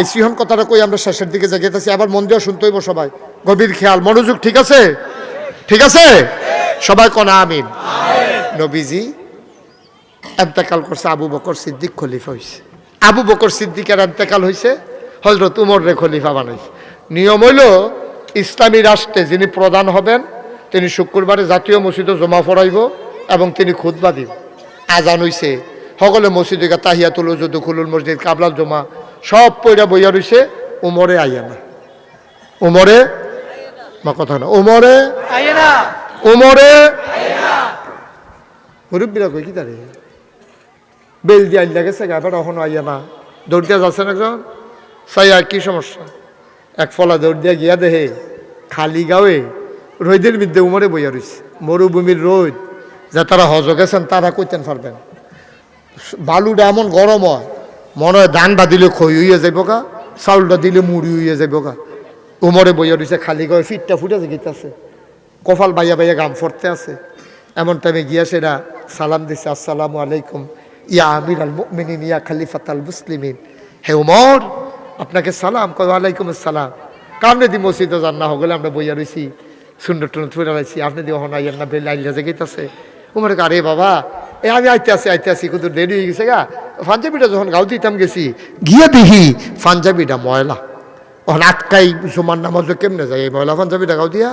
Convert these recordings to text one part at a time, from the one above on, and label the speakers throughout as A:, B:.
A: এই সিহন কথাটা কই আমরা শেষের দিকে জাগিয়েতেছি আবার মন দিয়ে শুনতে হইব সবাই। গভীর খেয়াল মনোযোগ ঠিক আছে? ঠিক আছে? সবাই কনা আমিন। নবীজি এন্তেকাল করছে আবু বকর সিদ্দিক খলিফা হয়েছে আবু বকর সিদ্দিকের এন্তেকাল হয়েছে হজরত উমর রে খলিফা বানাইছে। নিয়ম হইল ইসলামী রাষ্ট্রে যিনি প্রধান হবেন তিনি শুক্রবারে জাতীয় মসজিদে জমা পড়াইব এবং তিনি খুতবা দিব। আজান হইছে সকলে মসজিদে তাহিয়াতুল উজুদ খুলুল মসজিদ কাবলাল জমা সব পয়রা বইয়া রইছে উমরে আইয়া না উমরে? মা কথা না। উমরে? উমরে? মুরব্বীরা কই কি দাঁড়িয়ে বেল দিয়ে আইলা গেছে গা এবার এখনও আইয়া না দৌড় দিয়া যাচ্ছেন একজন? সাইয়া কি সমস্যা? এক ফলা দৌড় দিয়া গিয়া দেহে খালি গাঁয়ে রোদের বিদ্যে উমরে বইয়া রইছে। মরুভূমির রোদ। যা তারা হজ গেছেন তারা কইতেন পারবেন। বালুটা এমন গরম হয় মনে হয় ধানটা দিলে খই হইয়া যাইব গা, চাউলটা দিলে মুড়ি হইয়া যাইব গা। উমরে বইয়া রইছে খালি গাঁয়ে ফিটটা ফুটে যে গিতেছে কপাল বাইয়া বাইয়া গাম ফরতে আছে। এমন টাইমে গিয়া সেরা সালাম দিছে, আসসালামু আলাইকুম, ইয়া আমির আল মুমিনিন, ইয়া খালিফাত আল মুসলিমিন। হে উমর, আপনাকে সালাম, কয়, ওয়ালাইকুম আসসালাম। কামনে দি মসজিদে যান না, হগলে আমরা বইয়া রইছি, সুন্দর টুন ফুটে রাখছি আপনি দি ওখানে আইয়ার না বেল আইলা জেগেইতাছে উমর আরে বাবা এ, আমি আইতে আসি আইতে আসি কিন্তু দেরি হয়ে গেছে গা। পাঞ্জাবিটা যখন গাও দিতাম গেছি, গিয়ে দেখি পাঞ্জাবিটা ময়লা। ওখান আটকাই জুমার নামাজও কেমনে যায় এই ময়লা পাঞ্জাবি টাকাও দিয়া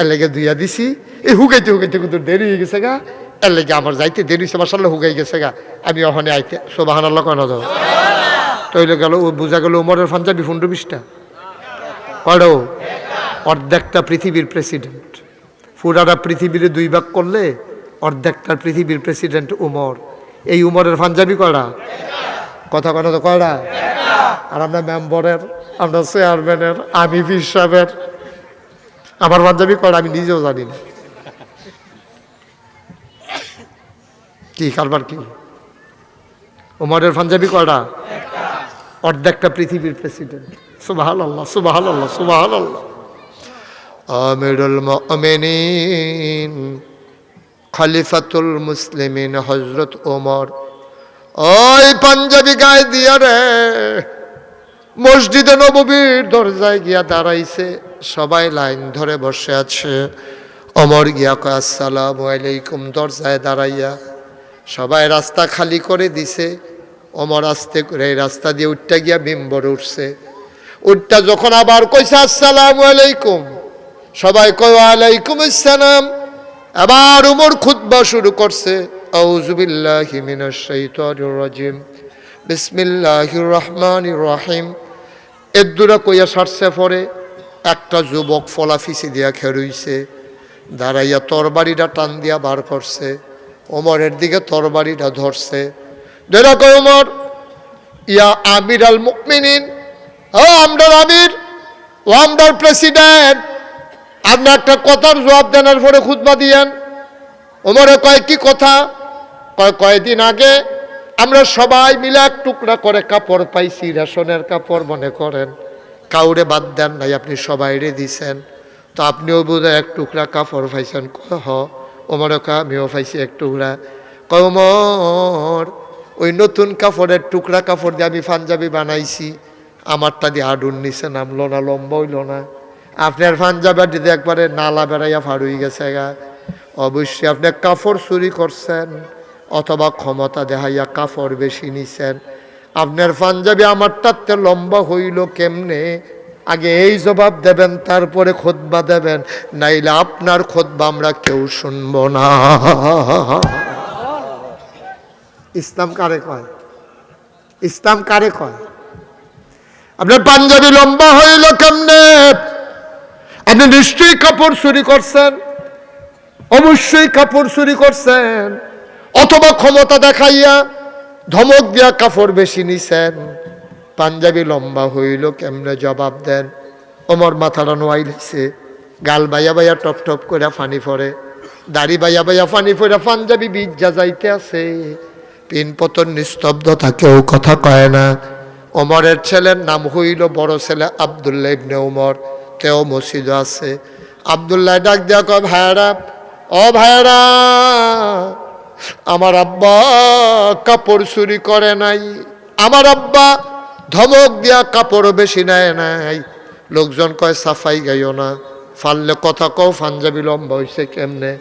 A: এর লেগে দুইয়া দিছি। এই হুকাইতে হুকাইতে কিন্তু দেরি হয়ে গেছে গা। এর লেগে আমার যাইতে দেরি হয়েছে মাসাল্লাহ হুকাই গেছে গা। আমি ওখানে আইতে সোবাহান আল্লাহ কেন যাও তৈলে গেল, ও বোঝা গেল উমরের পাঞ্জাবি ফুন্ডু বিশটা। পড়ো অর্ধেকটা পৃথিবীর প্রেসিডেন্ট পুরাটা পৃথিবীর দুই ভাগ করলে অর্ধেকটা পৃথিবীর প্রেসিডেন্ট উমর। এই উমরের পাঞ্জাবি করা কথা কথা তো কয়টা? আর আমরা মেম্বরের আমরা চেয়ারম্যানের আমি সাহেবের আমার পাঞ্জাবি কয়টা আমি নিজেও জানি না। কি, কারবার কি? উমরের পাঞ্জাবি কয়টা? অর্ধেকটা পৃথিবীর প্রেসিডেন্ট সুবাহাল আল্লাহ সুবাহাল আল্লাহ সুবাহাল আল্লাহ আমিরুল মুমিনিন। খলিফাতুল মুসলিমিন হজরত ওমর। ওই পাঞ্জাবি গায়ে দিয়া রে, মসজিদে নববীর দরজায় গিয়া দাঁড়াইছে, সবাই লাইন ধরে বসে আছে। অমর গিয়া কয়, আসসালাম আলাইকুম, দরজায় দাঁড়াইয়া সবাই রাস্তা খালি করে দিছে। অমর আস্তে করে এই রাস্তা দিয়ে উঠটা গিয়া বিম্বর উঠছে। উঠটা যখন আবার কইছে, আসসালাম আলাইকুম, সবাই কয় আলাইকুম আসসালাম। আবার উমর খুতবা শুরু করছে। একটা যুবক ফলা ফিসি দিয়া খেরুইছে। দাঁড়াইয়া তরবারিটা টান দিয়া বার করছে। ওমরের দিকে তরবারিটা ধরছে। ধরে কয় ইয়া আমির আল মুকমিনিন ও আমরার আমির, ও আমরার প্রেসিডেন্ট আপনি একটা কথার জবাব দেনার পরে খুতবা দিয়েন। ওমরে কয়, কি কথা? কয়, কয়দিন আগে আমরা সবাই মিলে এক টুকরা করে কাপড় পাইছি, রেশনের কাপড়, মনে করেন। কাউরে বাদ দেন নাই, আপনি সবাইরে দিছেন। তো আপনিও বোধহয় এক টুকরা কাপড় পাইছেন। হ। ওমরে কয়, আমিও পাইছি এক টুকরা। কয়, ওমর, ওই নতুন কাপড়ের টুকরা কাপড় দিয়ে আমি পাঞ্জাবি বানাইছি। আমারটা দিয়ে আডুন নিচে নামলো না, লম্বা হইল না। আপনার পাঞ্জাবের দিতে একবারে নালা বেড়াইয়া ফাড়ুই গেছে গা। অবশ্যই আপনি কাপড় চুরি করছেন অথবা ক্ষমতা দেখাইয়া কাপড় বেশি নিছেন। আপনার পাঞ্জাবি আমারটাতে লম্বা হইল কেমনে? আগে এই জবাব দেবেন, তারপরে খোদবা দেবেন, নাইলে আপনার খোদবা আমরা কেউ শুনব না। ইসলাম কারে কয়? ইসলাম কারে কয়? আপনার পাঞ্জাবি লম্বা হইল কেমনে? আপনি নিশ্চয়ই কাপড় চুরি করছেন। অবশ্যই কাপড় চুরি করছেন। অথবা ক্ষমতা দেখাইয়া ধমক দিয়া কাপড় বেশি নিছেন। পাঞ্জাবি লম্বা হইল, কেমনে জবাব দেন? ওমর মাথাটা নোয়াই লাইছে গাল বাইয়া বাইয়া টপ টপ করে ফানি ফরে দাড়ি বাইয়া বাইয়া ফানি ফরে পাঞ্জাবি বীজ যাইতে আছে। পিন পতন নিস্তব্ধতা কেউ কথা কয় না। ওমরের ছেলের নাম হইল বড় ছেলে আবদুল্লাহ ইবনে ওমর তেও মসজিদ আছে। আবদুল্লাহ ডাক দেওয়া কয়, ভাইয়ারা, ও ভাইয়ারা, আমার আব্বা কাপড় চুরি করে নাই। আমার আব্বা ধমক দিয়া কাপড় বেশি নেয় নাই। লোকজন কয়, সাফাই গাইও না। ফাললে কথা কও ফাঞ্জাবি লম্বা হইছে কেমনে?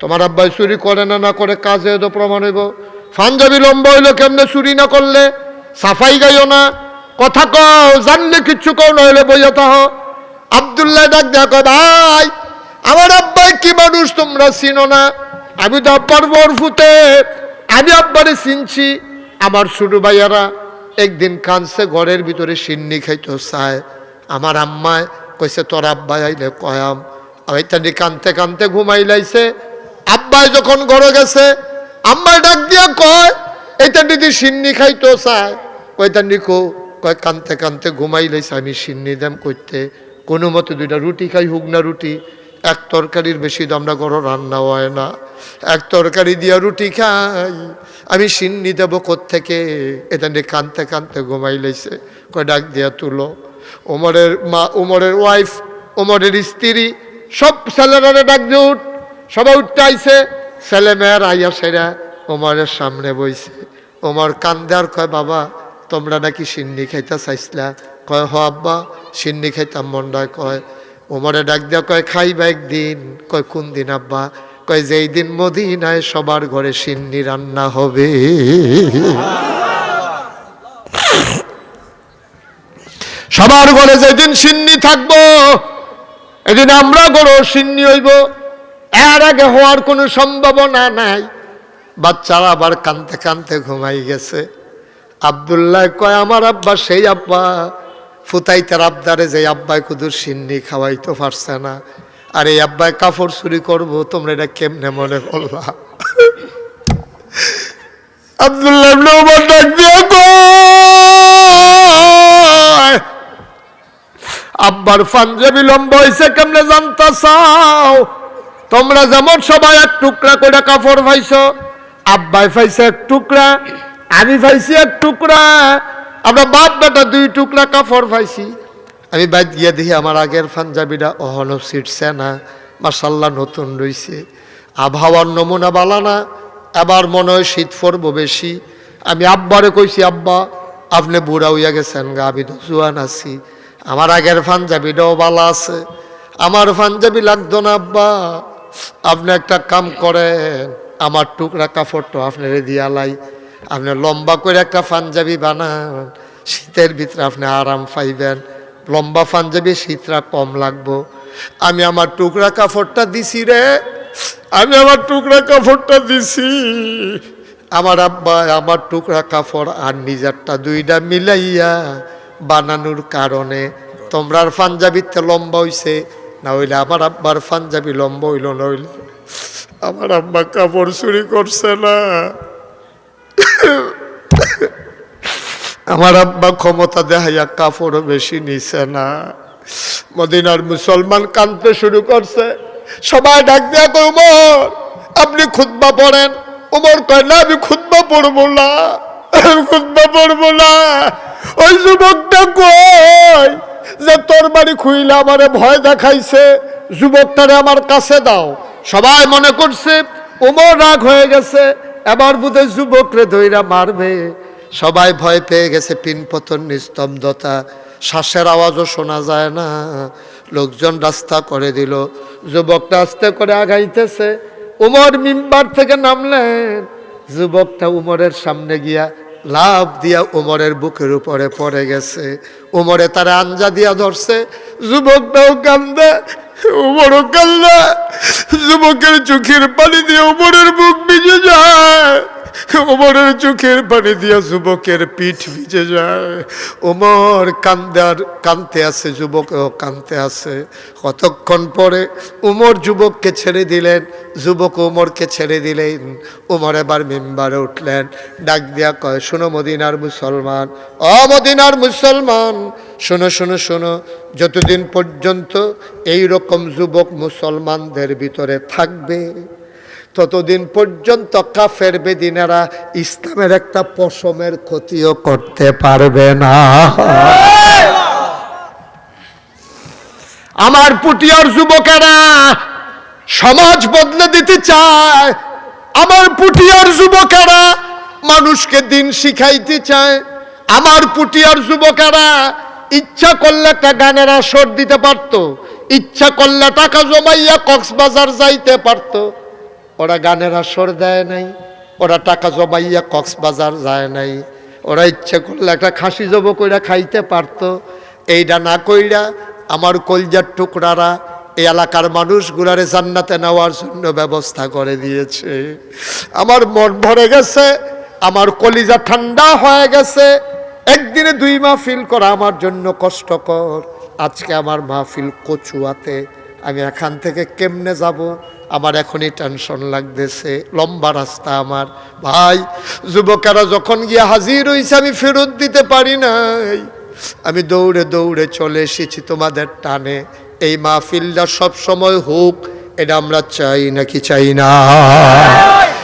A: তোমার আব্বাই চুরি করে না না করে কাজে তো প্রমাণ হইব? ফাঞ্জাবি লম্বা হইল কেমনে চুরি না করলে? সাফাই গাইও না। কথা কও, জানলে কিচ্ছু কও, নইলে বইয়া তাহ আবদুল্লাহ ডাক কয়, ভাই, আমার আব্বাই কি মানুষ তোমরা চিনো না? আমি তো আব্বার বরফুতে আমি আব্বারে চিনছি। আমার ছোট ভাইয়ারা একদিন কানছে ঘরের ভিতরে সিন্নি খাইতো চায় আমার আম্মায় কইছে, তোর আব্বাই আইলে কয়াম। আমি ওইটানি কানতে কানতে ঘুমাই লাইছে। আব্বাই যখন ঘরে গেছে আম্মায় ডাক দিয়া কয়, এইটা দিদি সিন্নি খাইতো চায় কয়টা নিকো কয় কানতে কানতে ঘুমাই লাইছে, আমি সিন্নি দাম করতে কোনো মতে দুইটা রুটি খাই, হুক না রুটি, এক তরকারির বেশি তো আমরা ঘর রান্না হয় না। এক তরকারি দিয়া রুটি খাই, আমি সিন্নি দেবো থেকে এটা নিয়ে কানতে কানতে ঘুমাই লাইছে। কয়, ডাক দিয়া তুলো। ওমরের মা, ওমরের ওয়াইফ ওমরের স্ত্রী, সব ছেলেরা ডাক দিয়ে উঠ। সবাই উঠতে আইছে ছেলে মেয়ের আইয়া সেরা ওমরের সামনে বইছে। ওমর কান্দার কয়, বাবা তোমরা নাকি সিন্নি খাইতা চাইছিলা? কয়, হ আব্বা, সিন্নি খাইতাম মন্ডায় কয় ওমরে ডাক দিয়া কয়, খাইবা একদিন? কয়, কোন দিন আব্বা? কয়, যেই দিন মদিনায় সবার ঘরে সিন্নি রান্না হবে। সবার ঘরে যেদিন সিন্নি থাকব এদিন আমরা গড়ো সিন্নি হইব। এর আগে হওয়ার কোনো সম্ভাবনা নাই। বাচ্চারা আবার কানতে কানতে ঘুমাই গেছে। আবদুল্লাহ কয়, আমার আব্বা সেই আব্বা। ফুতাইতার আবদারে যে আব্বায় কুদুর সিন্নি খাওয়াইতে পারছে না। আর এই আব্বাই কাপড় চুরি করব, তোমরা এটা কেমনে মনে করলা? আব্বার পাঞ্জাবি লম্বা হয়েছে কেমনে জানতা চাও? তোমরা যেমন সবাই এক টুকরা করে কাপড় পাইছো আব্বাই পাইছে এক টুকরা। আমি পাইছি এক টুকরা, আমরা বাপ বেটা দুই টুকরা কাপড় পাইছি আমি বাদ গিয়ে দেখি আমার আগের পাঞ্জাবিটা অহনো ছিটছে না মাসাল্লাহ নতুন রইছে। আবহাওয়ার নমুনা বালা না আবার মনে হয় শীত পড়ব বেশি। আমি আব্বারে কইছি, আব্বা, আপনি বুড়া হইয়া গেছেন গা, আমি তো জুয়ান আছি। আমার আগের পাঞ্জাবিটাও বালা আছে। আমার পাঞ্জাবি লাগতো না, আব্বা। আপনি একটা কাম করেন, আমার টুকরা কাপড়টা আপনারে দিয়ালাই আপনি লম্বা করে একটা পাঞ্জাবি বানান, শীতের ভিতরে আপনি আরাম পাইবেন। লম্বা পাঞ্জাবি শীতটা কম লাগবো। আমি আমার টুকরা কাপড়টা দিছি রে, আমি আমার টুকরা কাপড়টা দিছি। আমার আব্বা, আমার টুকরা কাপড় আর নিজেরটা দুইটা মিলাইয়া বানানোর কারণে তোমরার পাঞ্জাবিতে লম্বা হইছে, না হইলে আমার আব্বার পাঞ্জাবি লম্বা হইল নইলে আমার আব্বা কাপড় চুরি করছে না। আমার আব্বা ক্ষমতা দেখাইয়া কাপড়ও বেশি নিছে না। মদিনার মুসলমান কানতে শুরু করছে। সবাই ডাক দিয়া কয়, উমর, আপনি খুতবা পড়েন। উমর কয়, না, আমি খুতবা পড়ব না। খুতবা পড়ব না। ওই যুবকটা কই যে তোর বাড়ি খুইলে আমারে ভয় দেখাইছে? যুবকটারে আমার কাছে দাও। সবাই মনে করছে, উমর রাগ হয়ে গেছে। এবার বুধে যুবকরে ধৈরা মারবে। সবাই ভয় পেয়ে গেছে পিনপতন নিস্তব্ধতা। শ্বাসের আওয়াজও শোনা যায় না। লোকজন রাস্তা করে দিল। যুবকটা আস্তে করে আগাইতেছে। উমর মিম্বার থেকে নামলেন। যুবকটা উমরের সামনে গিয়া লাভ দিয়া উমরের বুকের উপরে পড়ে গেছে। উমরে তারা আঞ্জা দিয়া ধরছে। যুবকটাও কান্দে। উমরও কান্দে যুবকের চোখের পানি দিয়ে উমরের বুক ভিজে যায়। ওমরের চোখের পানি দিয়া যুবকের পিঠ ভিজে যায়। ওমর কান্দার কানতে আছে, যুবকও কানতে আছে। কতক্ষণ পরে উমর যুবককে ছেড়ে দিলেন, যুবক উমরকে ছেড়ে দিলেন। উমর এবার মেম্বারে উঠলেন, ডাক দিয়া কয়, শোনো মদিনার মুসলমান, অ মদিনার মুসলমান শোনো শোনো শোনো, যতদিন পর্যন্ত এই রকম যুবক মুসলমানদের ভিতরে থাকবে, ততদিন পর্যন্ত কাফের বেদিনেরা ইসলামের একটা পশমের ক্ষতিও করতে পারবে না। আমার পুটিয়ার যুবকেরা, সমাজ বদলে দিতে চায়। আমার পুটিয়ার যুবকেরা, মানুষকে দিন শিখাইতে চায়। আমার পুটিয়ার যুবকেরা ইচ্ছা করলে একটা গানের আসর দিতে পারতো। ইচ্ছা করলে টাকা জমাইয়া কক্সবাজার যাইতে পারতো। ওরা গানের আসর দেয় নাই, ওরা টাকা জমাইয়া কক্সবাজার যায় নাই। ওরা ইচ্ছে করলে একটা খাসি জব কইরা খাইতে পারতো। এইটা না কইরা আমার কলজার টুকরারা এই এলাকার মানুষগুলারে জান্নাতে নেওয়ার জন্য ব্যবস্থা করে দিয়েছে। আমার মন ভরে গেছে, আমার কলিজা ঠান্ডা হয়ে গেছে একদিনে দুই মাহফিল করা আমার জন্য কষ্টকর। আজকে আমার মাহফিল কচুয়াতে। আমি এখান থেকে কেমনে যাব? আমার এখনই টেনশন লাগতেছে। লম্বা রাস্তা আমার। ভাই, যুবকেরা যখন গিয়ে হাজির হয়েছে আমি ফেরত দিতে পারি নাই। আমি দৌড়ে দৌড়ে চলে এসেছি তোমাদের টানে। এই মাহফিলটা সব সময় হোক, এটা আমরা চাই নাকি চাই না?